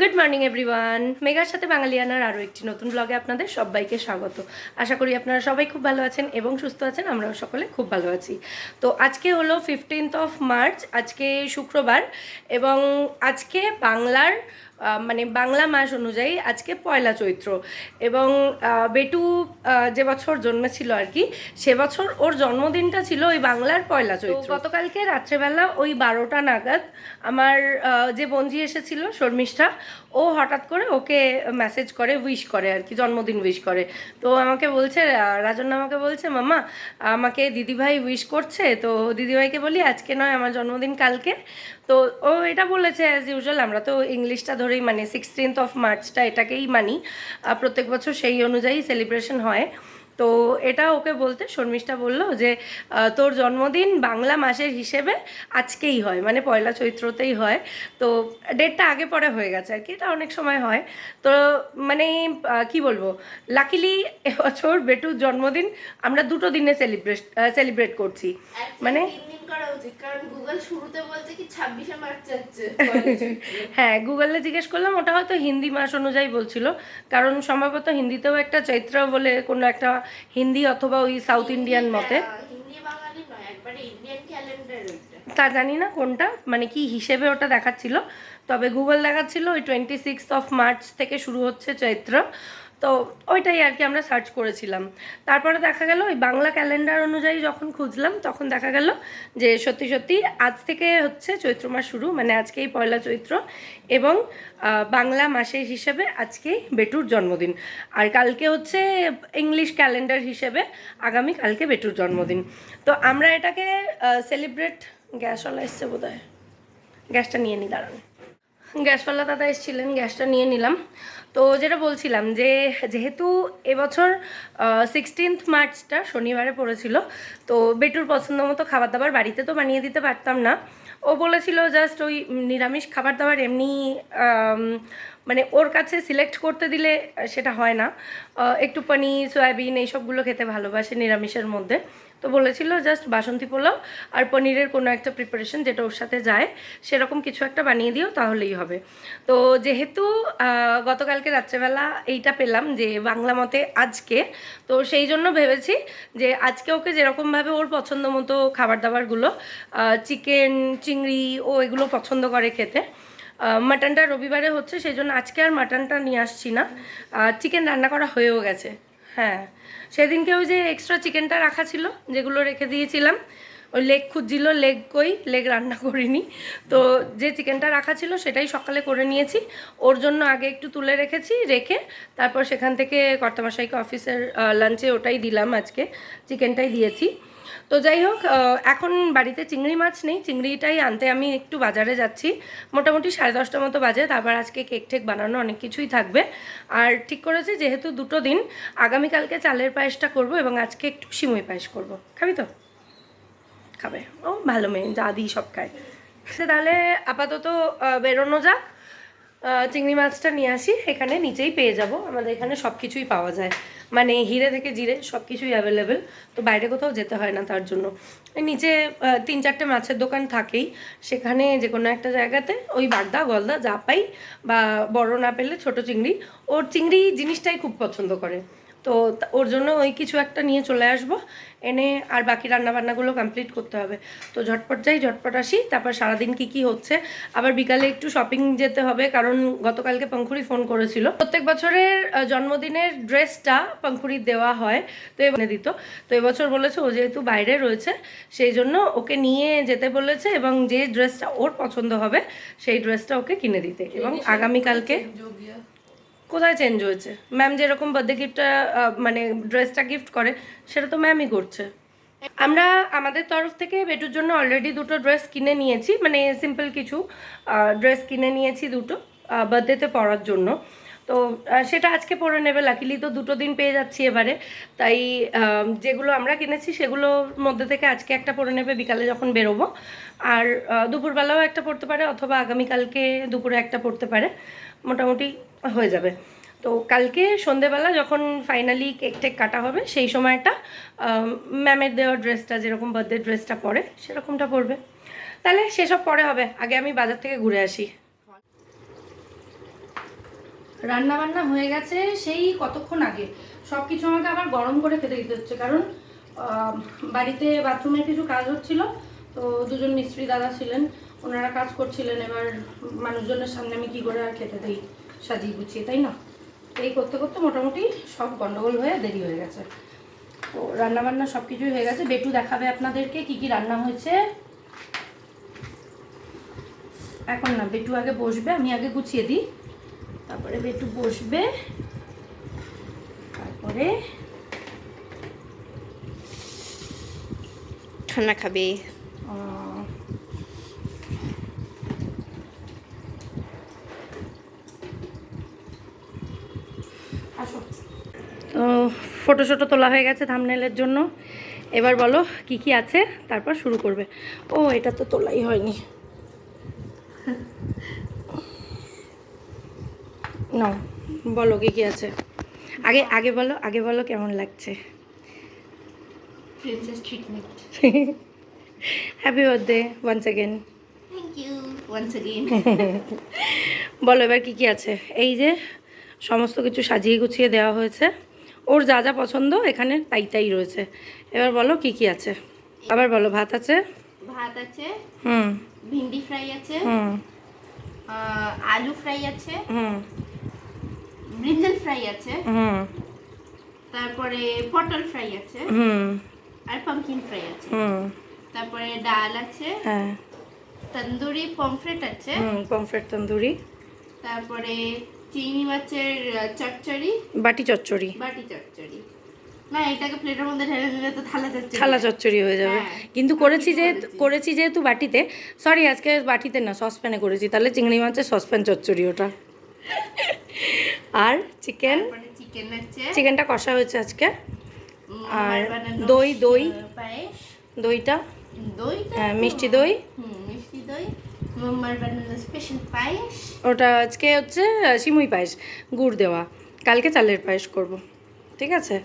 Good morning everyone মেঘার সাথে বাঙালিয়ানার আরও একটি নতুন ব্লগে আপনাদের সবাইকে স্বাগত। আশা করি আপনারা সবাই খুব ভালো আছেন এবং সুস্থ আছেন, আমরাও সকলে খুব ভালো আছি। তো আজকে হলো ফিফটিন্থ অফ মার্চ আজকে শুক্রবার এবং আজকে বাংলার মানে বাংলা মাস অনুযায়ী আজকে পয়লা চৈত্র। এবং বেটু যে বছর জন্মেছিল আর কি সে বছর ওর জন্মদিনটা ছিল ওই বাংলার পয়লা চৈত্র। গতকালকে রাত্রেবেলা ওই বারোটা নাগাদ আমার যে বঞ্জি এসেছিল শর্মিষ্ঠা ও হঠাৎ করে ওকে মেসেজ করে উইশ করে আর কি জন্মদিন উইশ করে। তো আমাকে বলছে রাজন আমাকে বলছে মামা আমাকে দিদিভাই উইশ করছে তো দিদিভাইকে বলি আজকে নয় আমার জন্মদিন কালকে। তো ও এটা বলেছে অ্যাজ ইউজুয়াল আমরা তো ইংলিশটা ধরেই মানে সিক্সটিন্থ অফ মার্চটা এটাকেই মানি। প্রত্যেক বছর সেই অনুযায়ী সেলিব্রেশন হয়। তো এটা ওকে বলতে শর্মিষ্ঠা বলল যে তোর জন্মদিন বাংলা মাসের হিসেবে আজকেই হয় মানে পয়লা চৈত্রতেই হয়। তো ডেটটা আগে পরে হয়ে গেছে আর কি এটা অনেক সময় হয়। তো মানে কি বলব লাকিলি এবছর বেটুর জন্মদিন আমরা দুটো দিনে সেলিব্রেট সেলিব্রেট করছি। মানে হ্যাঁ গুগলে জিজ্ঞেস করলাম ওটা হয়তো হিন্দি মাস অনুযায়ী বলছিল কারণ সম্ভবত হিন্দিতেও একটা চৈত্র বলে কোনো একটা হিন্দি অথবা ওই সাউথ ইন্ডিয়ান মতে? তা জানি না কোনটা মানে কি হিসেবে ওটা দেখাচ্ছিল। তবে গুগল দেখাচ্ছিল ওই টোয়েন্টি সিক্স অফ মার্চ থেকে শুরু হচ্ছে চৈত্র। তো ওইটাই আর কি আমরা সার্চ করেছিলাম। তারপরে দেখা গেল ওই বাংলা ক্যালেন্ডার অনুযায়ী যখন খুঁজলাম, তখন দেখা গেল যে সত্যি সত্যি আজ থেকে হচ্ছে চৈত্র মাস শুরু মানে আজকেই পয়লা চৈত্র এবং বাংলা মাসের হিসেবে আজকেই বেটুর জন্মদিন। আর কালকে হচ্ছে ইংলিশ ক্যালেন্ডার হিসেবে আগামী কালকে বেটুর জন্মদিন। তো আমরা এটাকে সেলিব্রেট গ্যাস গ্যাসওয়ালা এসছে বোধ হয় গ্যাসটা নিয়ে নি, দাঁড়ান। গ্যাসওয়ালা দাদা এসেছিলেন, গ্যাসটা নিয়ে নিলাম। তো যেটা বলছিলাম যে, যেহেতু এবছর সিক্সটিন্থ মার্চটা শনিবারে পড়েছিল, তো বেটুর পছন্দ মতো খাবার দাবার বাড়িতে তো বানিয়ে দিতে পারতাম না। ও বলেছিল জাস্ট ওই নিরামিষ খাবার দাবার এমনি মানে ওর কাছে সিলেক্ট করতে দিলে সেটা হয় না। একটু পনির, সয়াবিন, এইসবগুলো খেতে ভালোবাসে নিরামিষের মধ্যে। তো বলেছিল জাস্ট বাসন্তী পোলাও আর পনিরের কোনো একটা প্রিপারেশন যেটা ওর সাথে যায়, সেরকম কিছু একটা বানিয়ে দিও তাহলেই হবে। তো যেহেতু গতকালকে রাত্রেবেলা এইটা পেলাম যে বাংলা মতে আজকে, তো সেই জন্য ভেবেছি যে আজকে ওকে যেরকমভাবে ওর পছন্দ মতো খাবার দাবারগুলো চিকেন চিংড়ি ও এগুলো পছন্দ করে খেতে মাটনটা রবিবারে হচ্ছে, সেই জন্য আজকে আর মাটনটা নিয়ে আসছি না। চিকেন রান্না করা হয়েও গেছে। হ্যাঁ। সেদিনকে ওই যে এক্সট্রা চিকেনটা রাখা ছিল, যেগুলো রেখে দিয়েছিলাম। ওই লেগ খুঁজছিল, লেগ কই, লেগ রান্না করিনি। তো যে চিকেনটা রাখা ছিল, সেটাই সকালে করে নিয়েছি। ওর জন্য আগে একটু তুলে রেখেছি, রেখে তারপর সেখান থেকে কর্তামশাইকে অফিসের লাঞ্চে ওটাই দিলাম আজকে চিকেনটাই দিয়েছি। তো যাই হোক এখন বাড়িতে চিংড়ি মাছ নেই। চিংড়িটাই আনতে আমি একটু বাজারে যাচ্ছি। মোটামুটি সাড়ে দশটার মতো বাজে। তারপর আজকে কেক টেক বানানো অনেক কিছুই থাকবে। আর ঠিক করেছি, যেহেতু দুটো দিন, আগামীকালকে চালের পায়েসটা করব এবং আজকে একটু সিমুই পায়েস করব। খাবি তো? খাবে। ও, ভালো মেয়ে দিই সব খায়। সে তাহলে আপাতত বেরোনো যাক। চিংড়ি মাছটা নিয়ে আসি, এখানে নিচেই পেয়ে যাব। আমাদের এখানে সব কিছুই পাওয়া যায়। মানে হিরে থেকে জিরে সব কিছুই অ্যাভেলেবেল তো বাইরে কোথাও যেতে হয় না তার জন্য। নিচে তিন চারটে মাছের দোকান থাকেই। সেখানে যে কোনো একটা জায়গাতে ওই বাগদা, গলদা যা পাই বা বড় না পেলে ছোট চিংড়ি। ওর চিংড়ি জিনিসটাই খুব পছন্দ করে। তো ওর জন্য ওই কিছু একটা নিয়ে চলে আসব। এনে আর বাকি রান্নাবান্নাগুলো কমপ্লিট করতে হবে। তো ঝটপট যাই ঝটপট আসি তারপর সারাদিন কি কি হচ্ছে। আবার বিকালে একটু শপিং যেতে হবে কারণ গতকালকে পঙ্খুরি ফোন করেছিল। প্রত্যেক বছরের জন্মদিনের ড্রেসটা পঙ্খুরি দেওয়া হয় তো এনে দিত। তো এবছর বলেছে ও যেহেতু বাইরে রয়েছে সেই জন্য ওকে নিয়ে যেতে বলেছে এবং যে ড্রেসটা ওর পছন্দ হবে সেই ড্রেসটা ওকে কিনে দিতে। এবং আগামীকালকে কোথায় চেঞ্জ হয়েছে? ম্যাম যেরকম বার্থডে গিফটটা মানে ড্রেসটা গিফট করে, সেটা তো ম্যামই করছে। আমরা আমাদের তরফ থেকে বেটুর জন্য অলরেডি দুটো ড্রেস কিনে নিয়েছি মানে সিম্পল কিছু ড্রেস কিনে নিয়েছি দুটো বার্থডেতে পরার জন্য। তো সেটা আজকে পরে নেবে। লাকিলি তো দুটো দিন পেয়ে যাচ্ছি এবারে। তাই যেগুলো আমরা কিনেছি সেগুলোর মধ্যে থেকে আজকে একটা পরে নেবে, বিকালে যখন বেরোবো। আর দুপুরবেলাও একটা পড়তে পারে, অথবা আগামীকালকে দুপুরে একটা পড়তে পারে। মোটামুটি হয়ে যাবে। তো কালকে সন্ধেবেলা যখন ফাইনালি কেক টেক কাটা হবে, সেই সময়টা ম্যামের দেওয়া ড্রেসটা যেরকম বার্থডে ড্রেসটা পরে, সেরকমটা পরবে। তাহলে সেসব পরে হবে। আগে আমি বাজার থেকে ঘুরে আসি। রান্না বান্না হয়ে গেছে সেই কতক্ষণ আগে। সব কিছু আমাকে আবার গরম করে খেতে দিতে হচ্ছে, কারণ বাড়িতে বাথরুমের কিছু কাজ হচ্ছিল, তো দুজন মিস্ত্রি দাদা ছিলেন। ওনারা কাজ করছিলেন এবার মানুষজনের সামনে আমি কী করে আর খেতে দিই সাজিয়ে গুছিয়ে তাই না? এই করতে করতে মোটামুটি সব গন্ডগোল হয়ে দেরি হয়ে গেছে। তো রান্না বান্না সব কিছুই হয়ে গেছে। বেটু দেখাবে আপনাদেরকে কি কি রান্না হয়েছে। এখন না বেটু আগে বসবে আমি আগে গুছিয়ে দিই। তারপরে বেটু বসবে। তারপরে ঠান্ডা খাবে আহ, আসো তো ফটো শটো তোলা হয়ে গেছে থামনেলের জন্য। এবার বলো কি কি আছে? তারপর শুরু করবে। ও এটা তো তোলাই হয়নি। না বলো কি কি আছে। আগে আগে বলো আগে বলো কেমন লাগছে। Happy birthday once again thank you বলো এবার কি কি আছে? এই যে সমস্ত কিছু সাজিয়ে গুছিয়ে দেওয়া হয়েছে। ওর যা যা পছন্দ এখানে তাই তাই রয়েছে। এবার বলো কি কি আছে? আবার বলো ভাত আছে? ভাত আছে হুম। ভিন্ডি ফ্রাই আছে হুম। আলু ফ্রাই আছে হুম। ব্রিঞ্জাল ফ্রাই আছে হুম। তারপরে পটল ফ্রাই আছে হুম। আর পামকিন ফ্রাই আছে। হুম। তারপরে ডাল আছে হ্যাঁ। তন্দুরি পমফ্রেট আছে হুম পমফ্রেট তন্দুরি। তারপরে চিংড়ি মাছের চচ্চড়ি? বাটি চচ্চড়ি। বাটি চচ্চড়ি। না এটাকে প্লেটের মধ্যে ঢেলে দিলে তো থালা চচ্চড়ি। থালা চচ্চড়ি হয়ে যাবে। হ্যাঁ, কিন্তু করেছি যেহেতু করেছি। যেহেতু বাটিতে সরি আজকে বাটিতে না সসপ্যানে করেছি। তাহলে চিংড়ি মাছের সসপ্যান চচ্চড়ি ওটা। আর চিকেন চিকেন চিকেনটা কষা হয়েছে আজকে। আর দই, দই। দইটা? দই হ্যাঁ, মিষ্টি দই। মিষ্টি দই। মাম্মার বানানো স্পেশাল পায়েস। ওটা আজকে হচ্ছে সিমুই পায়েস গুড় দেওয়া। কালকে চালের পায়েস করব ঠিক আছে?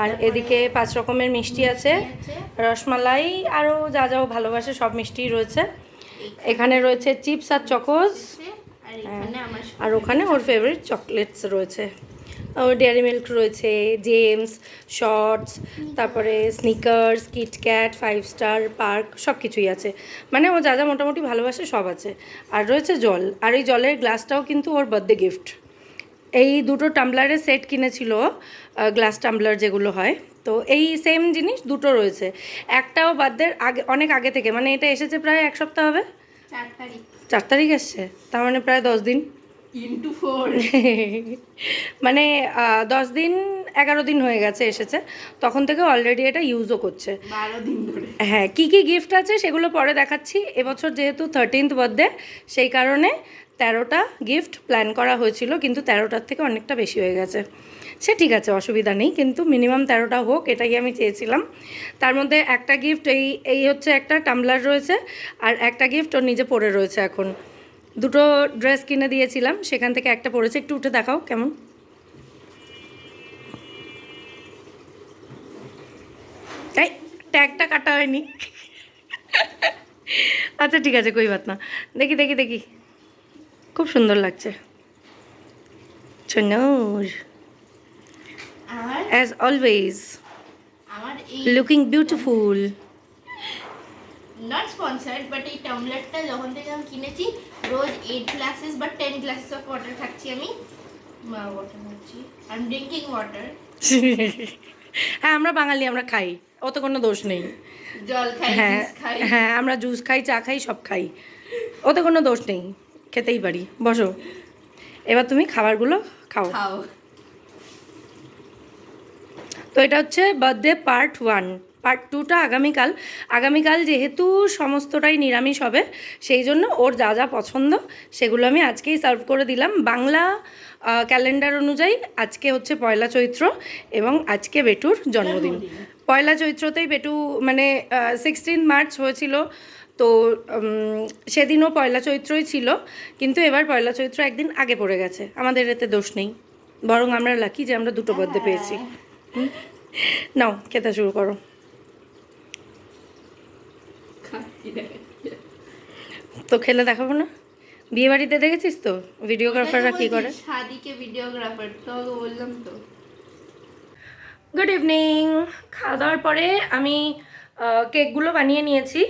আর এদিকে পাঁচ রকমের মিষ্টি আছে রসমালাই আরও যা যাও ভালোবাসে সব মিষ্টিই রয়েছে। এখানে রয়েছে চিপস আর চকোস। আর আর ওখানে ওর ফেভারিট চকলেটস রয়েছে। ডেয়ারি মিল্ক রয়েছে জেমস শর্টস তারপরে Snickers KitKat Five Star Perk সব কিছুই আছে। মানে ও যা যা মোটামুটি ভালোবাসে সব আছে। আর রয়েছে জল। আর এই জলের গ্লাসটাও কিন্তু ওর বার্থডে গিফট এই দুটো টাম্বলারের সেট কিনেছিল গ্লাস টাম্বলার যেগুলো হয়। তো এই সেম জিনিস দুটো রয়েছে। একটাও বার্থডের আগে অনেক আগে থেকে। মানে এটা এসেছে প্রায় এক সপ্তাহ হবে? চার তারিখ। চার তারিখ এসছে। তার মানে প্রায় দশ দিন। ইন্টু ফোর মানে দশ দিন এগারো দিন হয়ে গেছে এসেছে। তখন থেকে অলরেডি এটা ইউজও করছে। বারো দিন ধরে। হ্যাঁ কি কি গিফট আছে সেগুলো পরে দেখাচ্ছি। এবছর যেহেতু থার্টিন্থ বার্থডে সেই কারণে তেরোটা গিফট প্ল্যান করা হয়েছিল কিন্তু তেরোটার থেকে অনেকটা বেশি হয়ে গেছে। সে ঠিক আছে অসুবিধা নেই কিন্তু মিনিমাম তেরোটা হোক এটাই আমি চেয়েছিলাম। তার মধ্যে একটা গিফট এই এই হচ্ছে একটা টামলার রয়েছে আর একটা গিফট ওর নিজে পড়ে রয়েছে এখন। দুটো ড্রেস কিনে দিয়েছিলাম সেখান থেকে একটা পড়েছে একটু উঠে দেখাও কেমন। তাই ট্যাগটা কাটা হয়নি। আচ্ছা ঠিক আছে কই বাত না। দেখি দেখি দেখি। খুব সুন্দর লাগছে। চনুর as always looking beautiful not sponsored but এই টামলারটা যখন থেকে আমি কিনেছি রোজ এইট গ্লাসেস বা টেন গ্লাসেস অফ ওয়াটার খাচ্ছি আমি। মা ওয়াটার খাচ্ছি। আই এম ড্রিঙ্কিং ওয়াটার হ্যাঁ আমরা বাঙালি আমরা খাই। অত কোনো দোষ নেই। জল খাই হ্যাঁ হ্যাঁ আমরা জুস খাই চা খাই সব খাই। ওতে কোনো দোষ নেই। খেতেই পারি। বসো। এবার তুমি খাবারগুলো খাও। খাও। তো এটা হচ্ছে বার্থডে পার্ট ওয়ান পার্ট টুটা আগামীকাল। আগামীকাল যেহেতু সমস্তটাই নিরামিষ হবে সেই জন্য ওর যা যা পছন্দ সেগুলো আমি আজকেই সার্ভ করে দিলাম। বাংলা ক্যালেন্ডার অনুযায়ী আজকে হচ্ছে পয়লা চৈত্র এবং আজকে বেটুর জন্মদিন। পয়লা চৈত্রতেই বেটু মানে সিক্সটিন মার্চ হয়েছিল। তো সেদিনও পয়লা চৈত্রই ছিল কিন্তু এবার পয়লা চৈত্র একদিন আগে পড়ে গেছে। আমাদের এতে দোষ নেই। বরং আমরা লাকি যে আমরা দুটো বার্থডে পেয়েছি। নাও খেতে শুরু করো খাচ্ছি তো খেলে দেখাবো না? বিয়ে বাড়িতে দেখেছিস তো? ভিডিওগ্রাফাররা কি করে? শাদিকে ভিডিওগ্রাফার তো বললাম তো। গুড ইভিনিং খাওয়া দাওয়ার পরে আমি কেকগুলো বানিয়ে নিয়েছি।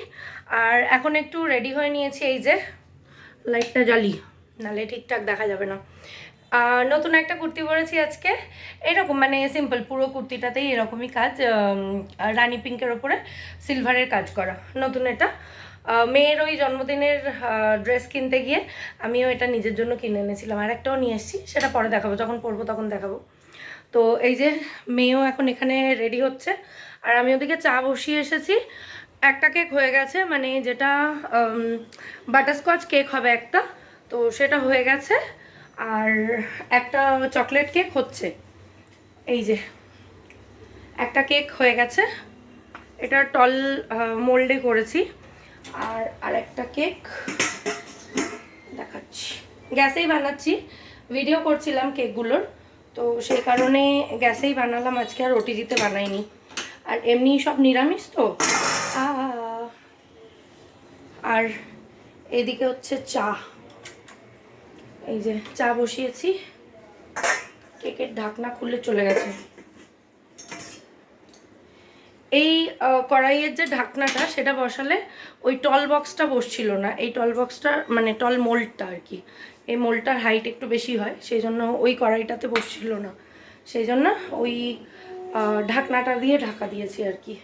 আর এখন একটু রেডি হয়ে নিয়েছি এই যে লাইটটা জ্বালি। নালে ঠিকঠাক দেখা যাবে না। নতুন একটা কুর্তি পরেছি আজকে। এরকম মানে সিম্পল পুরো কুর্তিটাতেই এরকমই কাজ রানী পিঙ্কের ওপরে সিলভারের কাজ করা। নতুন এটা। মেয়ের ওই জন্মদিনের ড্রেস কিনতে গিয়ে আমিও এটা নিজের জন্য কিনে এনেছিলাম। আর একটাও নিয়ে এসেছি, সেটা পরে দেখাবো। যখন পরবো তখন দেখাবো। তো এই যে মেয়েও এখন এখানে রেডি হচ্ছে। আর আমি ওদিকে চা বসিয়ে এসেছি। একটা কেক হয়ে গেছে মানে যেটা বাটারস্কচ কেক হবে একটা। তো সেটা হয়ে গেছে। আর একটা চকলেট কেক হচ্ছে। এই যে, একটা কেক হয়ে গেছে। এটা টল মোল্ডে করেছি। আর আরেকটা কেক দেখাচ্ছি। গ্যাসেই বানাচ্ছি। ভিডিও করছিলাম কেকগুলোর। তো সেই কারণে গ্যাসেই বানালাম। আজকে আর ওটিজিতে বানাইনি। আর এমনি সব নিরামিষ তো? আর এদিকে হচ্ছে চা। এই যে চা বসিয়েছি। কেকের ঢাকনা খুলে চলে গেছে। এই কড়াইয়ের যে ঢাকনাটা সেটা বসালে ওই টল বক্সটা বসছিল না। এই টল বক্সটা মানে টল মোল্ডটা আর কি। এই মোল্ডটার হাইট একটু বেশি হয় সেই জন্য ওই কড়াইটাতে বসছিল না। সেই জন্য ওই ঢাকনাটা দিয়ে ঢাকা দিয়েছি আর কি।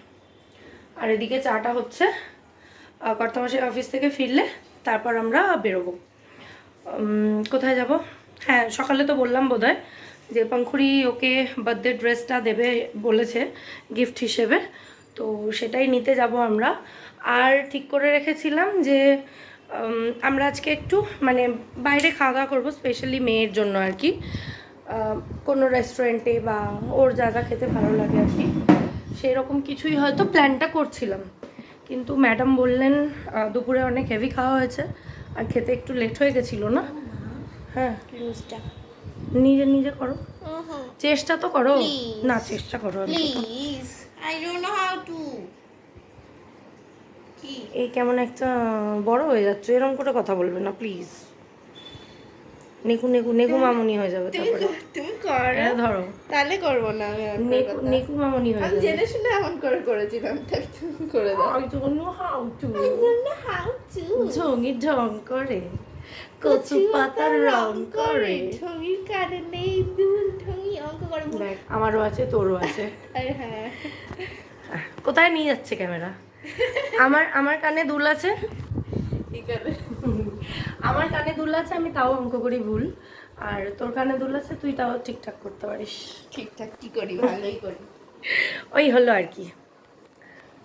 আর এদিকে চাটা হচ্ছে আহ, কর্তামশাই অফিস থেকে ফিরলে তারপর আমরা বেরোবো। কোথায় যাব? হ্যাঁ সকালে তো বললাম বোধহয় যে পাঙ্খুরি ওকে বার্থডে ড্রেসটা দেবে বলেছে গিফট হিসেবে। তো সেটাই নিতে যাব আমরা। আর ঠিক করে রেখেছিলাম যে আমরা আজকে একটু মানে বাইরে খাওয়া দাওয়া করব স্পেশালি মেয়ের জন্য আর কি। কোনো রেস্টুরেন্টে বা ওর যা যা খেতে ভালো লাগে আর কি। সেই রকম কিছুই হয়তো প্ল্যানটা করছিলাম। কিন্তু ম্যাডাম বললেন দুপুরে অনেক হেভি খাওয়া হয়েছে। আর খেতে একটু লেট হয়ে গেছিল না? হ্যাঁ। লুজটা। নিজে নিজে করো। চেষ্টা তো করো। না চেষ্টা করো অন্তত। Please I don't know how to এই কেমন একটা বড় হয়ে যাচ্ছে। এরকম করে কথা বলবে না প্লিজ নেকু নেকু নেকু মামুনি হয়ে যাবে তারপরে। তুমি করো। ধরো। তাহলে করব না আমি নেকু নেকু মামুনি হয়ে আমি যাবে। জেনে শুনে এমন করে করেছিলাম তাই তুমি করে দাও। know how to? I don't know how to? ঢঙি ঢং করে কচু পাতার রং করে। ঠঙির কারণে দুল ঠঙি অঙ্ক করে আমারও আছে তোরও আছে। আরে হ্যাঁ। কোথায় নিয়ে যাচ্ছে ক্যামেরা? আমার আমার কানে দুল আছে? আমার কানে দুল আছে আমি তাও অঙ্ক করি ভুল। আর তোর কানে দুল আছে তুই তাও ঠিকঠাক করতে পারিস। ঠিকঠাক কি করি ভালোই করি। ওই হলো আর কি।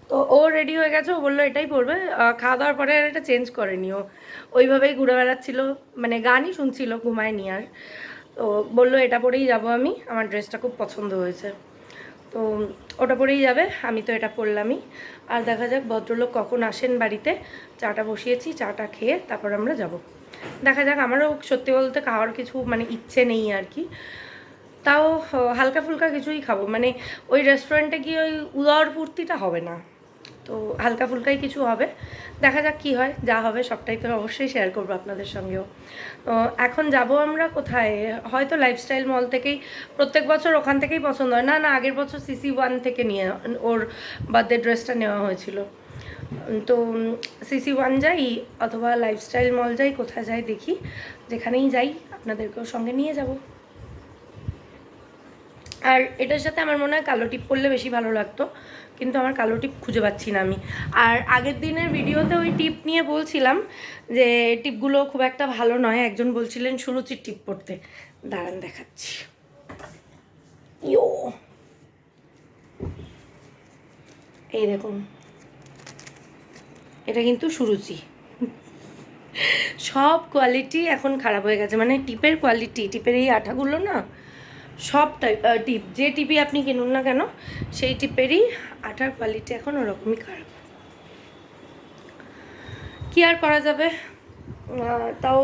তো ও রেডি হয়ে গেছে ও বলল এটাই পরবে আহ, খাওয়া দাওয়ার পরে আর এটা চেঞ্জ করেনি ও ওইভাবেই ঘুরে বেড়াচ্ছিল মানে গানই শুনছিল ঘুমায়নি আর। তো বলল এটা পরেই যাব আমি আমার ড্রেসটা খুব পছন্দ হয়েছে। তো ওটা পরেই যাবে, আমি তো এটা পরলামই। আর দেখা যাক ভদ্রলোক কখন আসেন বাড়িতে। চাটা বসিয়েছি, চাটা খেয়ে তারপর আমরা যাব। দেখা যাক, আমারও সত্যি বলতে খাওয়ার কিছু মানে ইচ্ছে নেই আর কি। তাও হালকা ফুলকা কিছুই খাব। মানে ওই রেস্টুরেন্টে গিয়ে ওই উদর পূর্তিটা হবে না। তো হালকা ফুলকাই কিছু হবে। দেখা যাক কি হয়, যা হবে সবটাই তো অবশ্যই শেয়ার করব আপনাদের সঙ্গেও। তো এখন যাব আমরা কোথায়? হয়তো লাইফস্টাইল মল থেকেই, প্রত্যেক বছর ওখান থেকেই পছন্দ হয়। না না, আগের বছর সিসি ওয়ান থেকে নিয়ে, ওর বার্থডে ড্রেসটা নেওয়া হয়েছিল। তো সিসি ওয়ান যাই, অথবা লাইফস্টাইল মল যাই, কোথায় যাই দেখি। যেখানেই যাই, আপনাদেরকেও সঙ্গে নিয়ে যাব। আর এটার সাথে আমার মনে হয় কালো টিপ পরলে বেশি ভালো লাগতো। কিন্তু আমার কালো টিপ খুঁজে পাচ্ছি না আমি। আর আগের দিনের ভিডিওতে ওই টিপ নিয়ে বলছিলাম যে টিপগুলো খুব একটা ভালো নয়। একজন বলছিলেন, সুরুচির টিপ পড়তে। দাঁড়ান দেখাচ্ছি। ইয়ো। এই দেখুন। এটা কিন্তু সুরুচি। সব কোয়ালিটি এখন খারাপ হয়ে গেছে। মানে টিপের কোয়ালিটি, টিপের এই আঠাগুলো না সব টিপ যে টিপই আপনি কিনুন না কেন, সেই টিপেরই আঠার কোয়ালিটি এখন ওরকমই খারাপ। কি আর করা যাবে? তাও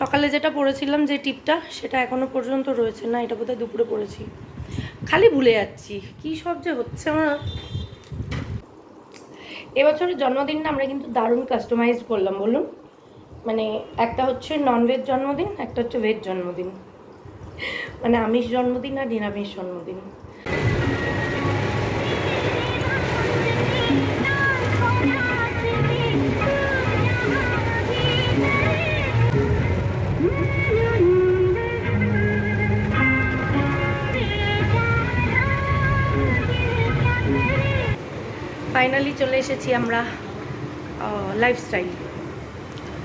সকালে যেটা পড়েছিলাম যে টিপটা সেটা এখনও পর্যন্ত রয়েছে না, এটা বোধহয় দুপুরে পড়েছি। খালি ভুলে যাচ্ছি, কি সব যে হচ্ছে আমার। এবছরের জন্মদিনটা আমরা কিন্তু দারুণ কাস্টমাইজ করলাম, বলুন। মানে একটা হচ্ছে ননভেজ জন্মদিন, একটা হচ্ছে ভেজ জন্মদিন। মানে আমিষ জন্মদিন আর নিরামিষ জন্মদিন। ফাইনালি চলে এসেছি আমরা লাইফস্টাইল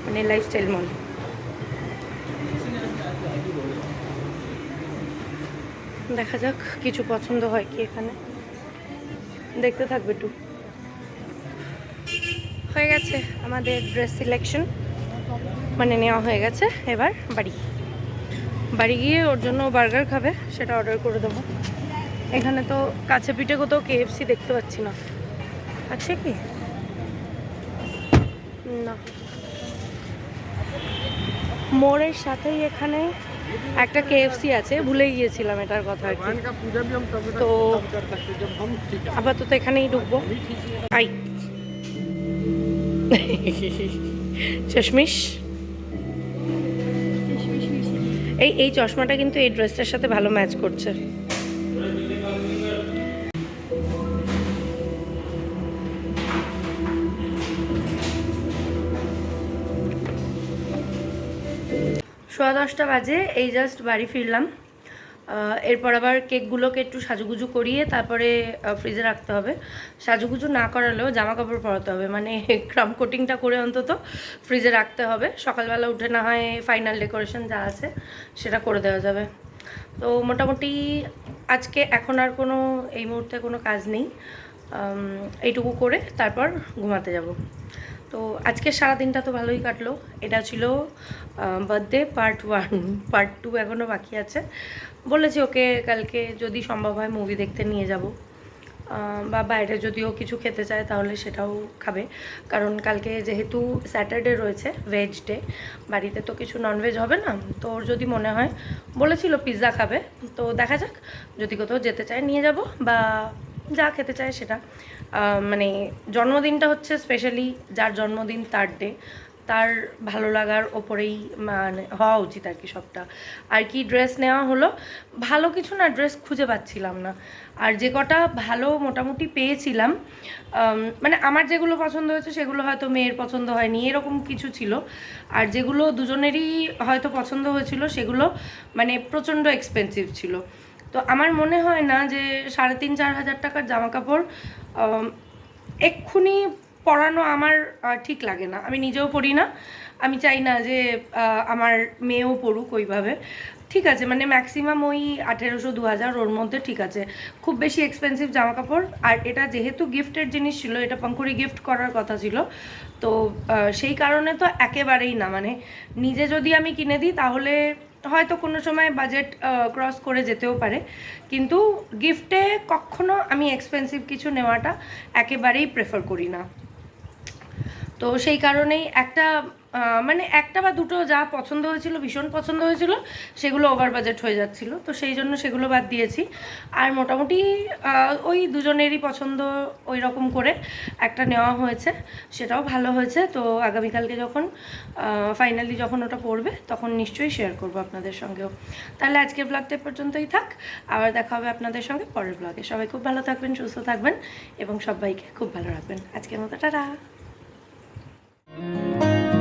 মানে লাইফস্টাইল মল দেখা যাক কিছু পছন্দ হয় কি এখানে। দেখতে থাকবে একটু। হয়ে গেছে আমাদের ড্রেস সিলেকশন মানে নেওয়া হয়ে গেছে, এবার বাড়ি। বাড়ি গিয়ে ওর জন্য বার্গার খাবে, সেটা অর্ডার করে দেবো। এখানে তো কাছে পিঠে কোথাও কেএফসি দেখতে পাচ্ছি না। আছে কি? না। মোড়ের সাথেই এখানে একটা কেএফসি আছে, ভুলে গিয়েছিলাম এটার কথা আর কি। তো আপাতত এখানেই ঢুকবো। আই। চশমিশ? এই এই চশমাটা কিন্তু এই ড্রেসটার সাথে ভালো ম্যাচ করছে। সোয়া দশটা বাজে, এই জাস্ট বাড়ি ফিরলাম। এরপর আবার কেকগুলোকে একটু সাজুগুজু করিয়ে তারপরে ফ্রিজে রাখতে হবে। সাজুগুজু না করালেও জামা কাপড় পরাতে হবে মানে ক্রাম কোটিংটা করে অন্তত ফ্রিজে রাখতে হবে। সকালবেলা উঠে না হয় ফাইনাল ডেকোরেশন যা আছে, সেটা করে দেওয়া যাবে। তো মোটামুটি আজকে এখন আর কোনো, এই মুহূর্তে কোনো কাজ নেই। এইটুকু করে তারপর ঘুমাতে যাব। তো আজকে সারাদিনটা তো ভালোই কাটলো। এটা ছিল birthday part one part two এখনও বাকি আছে। বলেছি ওকে কালকে যদি সম্ভব হয় মুভি দেখতে নিয়ে যাব। বা বাইরে যদিও কিছু খেতে চায় তাহলে সেটাও খাবে। কারণ কালকে যেহেতু স্যাটারডে রয়েছে ভেজ ডে বাড়িতে তো কিছু ননভেজ হবে না। তো ওর যদি মনে হয়, বলেছিল পিৎজা খাবে। তো দেখা যাক, যদি কোথাও যেতে চায় নিয়ে যাব বা যা খেতে চায় সেটা। মানে জন্মদিনটা হচ্ছে স্পেশালি যার জন্মদিন তার ডে তার ভালো লাগার ওপরেই মানে হওয়া উচিত আর কি সবটা। আর কি ড্রেস নেওয়া হলো, ভালো কিছু না ড্রেস খুঁজে পাচ্ছিলাম না। আর যে কটা ভালো মোটামুটি পেয়েছিলাম মানে আমার যেগুলো পছন্দ হয়েছে সেগুলো হয়তো মেয়ের পছন্দ হয়নি, এরকম কিছু ছিল। আর যেগুলো দুজনেরই হয়তো পছন্দ হয়েছিল সেগুলো মানে প্রচণ্ড এক্সপেন্সিভ ছিল। তো আমার মনে হয় না যে সাড়ে তিন, চার হাজার টাকার জামা কাপড় এক্ষুনি পরানো আমার ঠিক লাগে না। আমি নিজেও পরি না। আমি চাই না যে আমার মেয়েও পড়ুক ওইভাবে। ঠিক আছে মানে ম্যাক্সিমাম ওই আঠেরোশো দু হাজার ওর মধ্যে ঠিক আছে। খুব বেশি এক্সপেন্সিভ জামা কাপড় আর এটা যেহেতু গিফটের জিনিস ছিল, এটা পঙ্কুরি গিফট করার কথা ছিল। তো সেই কারণে তো একেবারেই না। মানে নিজে যদি আমি কিনে দিই, তাহলে হয়তো কোনো সময় বাজেট ক্রস করে যেতেও পারে। কিন্তু গিফটে কখনো আমি এক্সপেন্সিভ কিছু নেওয়াটা একেবারেই প্রেফার করি না। তো সেই কারণেই একটা মানে একটা বা দুটো যা পছন্দ হয়েছিল, ভীষণ পছন্দ হয়েছিল, সেগুলো ওভার বাজেট হয়ে যাচ্ছিল। তো সেই জন্য সেগুলো বাদ দিয়েছি। আর মোটামুটি ওই দুজনেরই পছন্দ ওই রকম করে একটা নেওয়া হয়েছে। সেটাও ভালো হয়েছে। তো আগামীকালকে যখন ফাইনালি যখন ওটা পড়বে, তখন নিশ্চয়ই শেয়ার করব আপনাদের সঙ্গেও। তাহলে আজকের ব্লগটা পর্যন্তই থাক। আবার দেখা হবে আপনাদের সঙ্গে পরের ব্লগে সবাই খুব ভালো থাকবেন, সুস্থ থাকবেন, এবং সবাইকে খুব ভালো রাখবেন। আজকের মতো, টাটা! Música